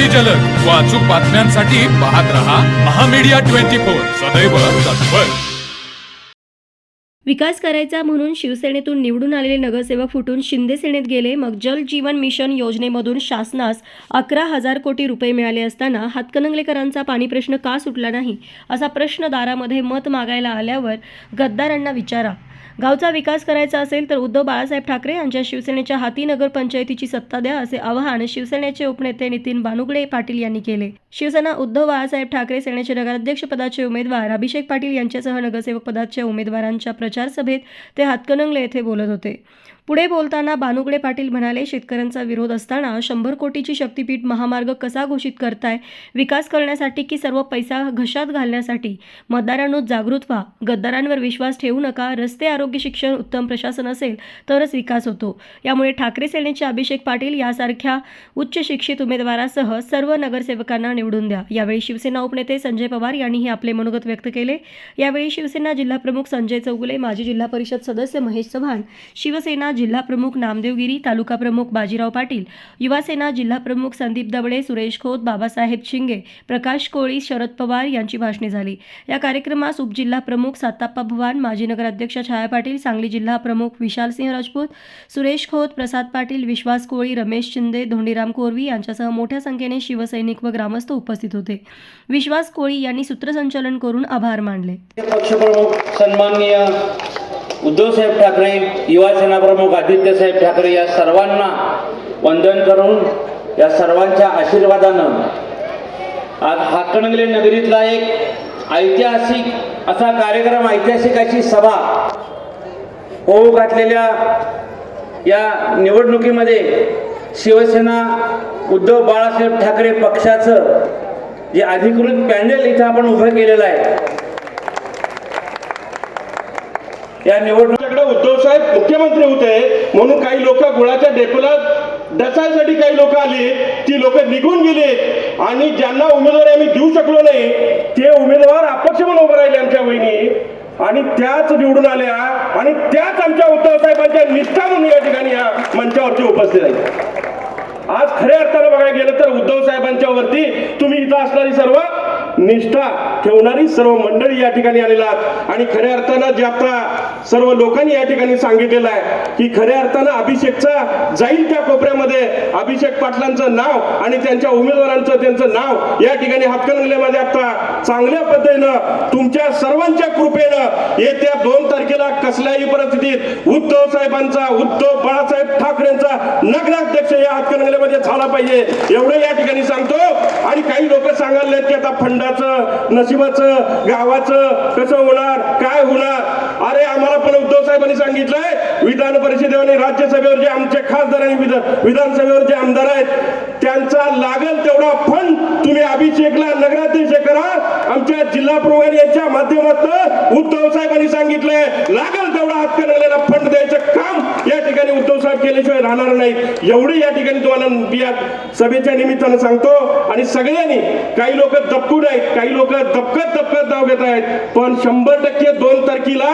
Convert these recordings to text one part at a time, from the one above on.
अति जलद. व अचूक बातम्यांसाठी पाहत रहा महामीडिया ट्वेंटी फोर. सदैव तत्पर. विकास करायचा म्हणून शिवसेनेतून निवडून आलेले नगरसेवक फुटून शिंदे सेनेत गेले. मग जल जीवन मिशन योजनेमधून शासनास अकरा हजार कोटी रुपये मिळाले असताना हातकणंगलेकरांचा पाणी प्रश्न का सुटला नाही? असा प्रश्न दारामध्ये मत मागायला आल्यावर गद्दारांना विचारा. गावचा विकास करायचा असेल तर उद्धव बाळासाहेब ठाकरे यांच्या शिवसेनेच्या हाती नगरपंचायतीची सत्ता द्या असे आवाहन शिवसेनेचे उपनेते नितीन बानुगडे पाटील यांनी केले. शिवसेना उद्धव बाळासाहेब ठाकरे सेनेचे नगराध्यक्ष पदाचे उमेदवार अभिषेक पाटील यांच्यासह नगरसेवक पदाच्या उमेदवारांच्या प्रचार सभेत ते हातकणंगले येथे बोलत होते. पुढे बोलताना भानुगडे पाटील म्हणाले शेतकऱ्यांचा विरोध असताना शंभर कोटीची शक्तीपीठ महामार्ग कसा घोषित करताय? विकास करण्यासाठी की सर्व पैसा घशात घालण्यासाठी? मतदारांनो जागृत व्हा. गद्दारांवर विश्वास ठेवू नका. रस्ते आरोग्य शिक्षण उत्तम प्रशासन असेल तरच विकास होतो. यामुळे ठाकरे सेनेचे अभिषेक पाटील यासारख्या उच्च शिक्षित उमेदवारासह सर्व नगरसेवकांना निवडून द्या. यावेळी शिवसेना उपनेते संजय पवार यांनीही आपले मनोगत व्यक्त केले. यावेळी शिवसेना जिल्हाप्रमुख संजय चौगुले माजी जिल्हा परिषद सदस्य महेश चव्हाण शिवसेना जिल्हाप्रमुख नामदेवगिरी तालुकाप्रमुख तालुका प्रमुख बाजीराव पाटील युवासेना जिल्हाप्रमुख संदीप दबडे सुरेश खोत बाबासाहेब शिंगे प्रकाश कोळी शरद पवार यांची भाषणे झाली. या कार्यक्रमास उपजिल्हा प्रमुख साताप्पा भवान माजी नगराध्यक्ष छाया पाटील सांगली जिल्हा प्रमुख विशालसिंह राजपूत सुरेश खोत प्रसाद पाटील विश्वास कोळी रमेश शिंदे धोंडीराम कोरवी यांच्यासह मोठ्या संख्येने शिवसैनिक व ग्रामस्थ उपस्थित होते. विश्वास कोळी यांनी सूत्रसंचालन करून आभार मानले. पक्षप्रमुख सन्माननीय उद्धवसाहेब ठाकरे युवासेना प्रमुख आदित्यसाहेब ठाकरे या सर्वांना वंदन करून या सर्वांच्या आशीर्वादानं आज हातकणंगले नगरीतला एक ऐतिहासिक असा कार्यक्रम ऐतिहासिक अशी सभा होऊ घातलेल्या या निवडणुकीमध्ये शिवसेना उद्धव बाळासाहेब ठाकरे पक्षाचं जे अधिकृत पॅनल इथं आपण उभं केलेलं आहे या निवडणुकीकडे उद्धव साहेब मुख्यमंत्री होते म्हणून काही लोक गुळाच्या डेपोला डसायसाठी काही लोक आली ती लोक निघून गेली. आणि ज्यांना उमेदवारी आम्ही देऊ शकलो नाही ते उमेदवार अपक्ष म्हणून उभे राहिले आमच्या वहिनी. आणि त्याच निवडून आल्या आणि त्याच आमच्या उद्धव साहेबांच्या निष्ठा म्हणून या ठिकाणी या मंचावरती उपस्थित आहेत. आज खऱ्या अर्थानं बघायला गेलं तर उद्धव साहेबांच्या वरती तुम्ही इथं असणारी सर्व निष्ठा ठेवणारी सर्व मंडळी या ठिकाणी आलेला आणि खऱ्या अर्थानं जे आता सर्व लोकांनी या ठिकाणी सांगितलेलं आहे की खऱ्या अर्थानं अभिषेकचा जाईल त्या कोपऱ्यामध्ये. अभिषेक पाटलांचं नाव आणि त्यांच्या उमेदवारांचं त्यांचं नाव या ठिकाणी हातकणंगल्यामध्ये आता चांगल्या पद्धतीनं तुमच्या सर्वांच्या कृपेनं येत्या दोन तारखेला कसल्याही परिस्थितीत उद्धव साहेबांचा उद्धव बाळासाहेब ठाकरेंचा नगराध्यक्ष या हातकणंगल्यामध्ये झाला पाहिजे. एवढं या ठिकाणी सांगतो. आणि काही लोक सांगायला की आता फंडाचं नशिबाचं गावाचं कसं होणार काय होणार? अरे आम्हाला पण उद्धव साहेबांनी सांगितलंय विधान परिषदेवर आणि राज्यसभेवर जे आमचे खासदार आणि विधानसभेवर जे आमदार आहेत त्यांचा लागल तेवढा फंड तुम्ही अभिषेकला नगराध्यक्ष करा. आमच्या जिल्हा प्रमुख यांच्या माध्यमातून उद्धव साहेबांनी सांगितलं लागल तेवढा हातकणंगल्याला फंड द्यायचं काम या ठिकाणी उद्धव साहेब केल्याशिवाय राहणार नाही. एवढी या ठिकाणी तुम्हाला या सभेच्या निमित्तानं सांगतो आणि सगळ्यांनी काही लोक दपकून आहेत काही लोक दपकत दपकत नाव घेत आहेत पण शंभर टक्के दोन तारखेला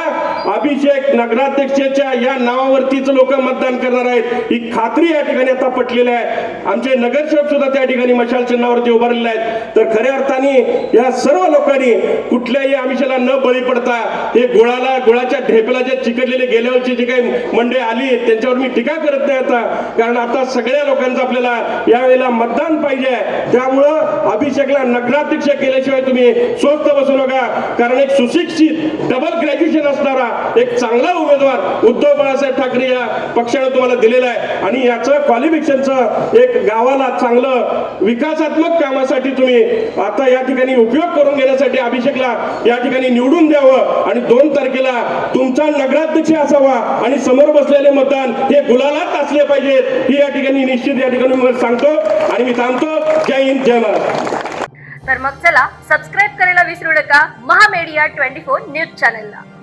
अभिषेक नगराध्यक्षाच्या या नावावरतीच लोक मतदान करणार आहेत. ही खात्री या ठिकाणी आता पटलेली आहे. आमचे नगरसेवक सुद्धा त्या ठिकाणी मशाल चिन्हावरती उभारलेले आहेत. तर खऱ्या अर्थाने या सर्व लोकांनी कुठल्याही आमिषाला न बळी पडता हे गुळाला गुळाच्या ढेपेला जे चिकटलेले गेल्या वर्षी जे काही मंडळी आली त्यांच्यावर मी टीका करत नाही आता कारण आता सगळ्या लोकांचं आपल्याला यावेळेला मतदान पाहिजे. त्यामुळं अभिषेकला नगराध्यक्ष केल्याशिवाय तुम्ही स्वस्त बसू नका. कारण एक सुशिक्षित डबल ग्रॅज्युएशन असणारा एक चांगला उमेदवार उद्धव बाळासाहेब ठाकरे या पक्षाने तुम्हाला दिलेला आहे. आणि याचं क्वालिफिकेशनचं एक गावाला चांगलं विकासात्मक कामासाठी तुम्ही आता या ठिकाणी उपयोग करून घेण्यासाठी अभिषेकला या ठिकाणी निवडून द्यावं. आणि दोन तारखेला तुमचा नगराध्यक्ष असावा आणि समोर बसलेले मतदान हे गुलालात असले पाहिजेत. ही या ठिकाणी निश्चित या ठिकाणी मी सांगतो आणि मी थांबतो. जय हिंद जय महाराज तर मग चला सबस्क्राईब करायला विसरू नका. महामेडिया ट्वेंटी फोर न्यूज चॅनलला.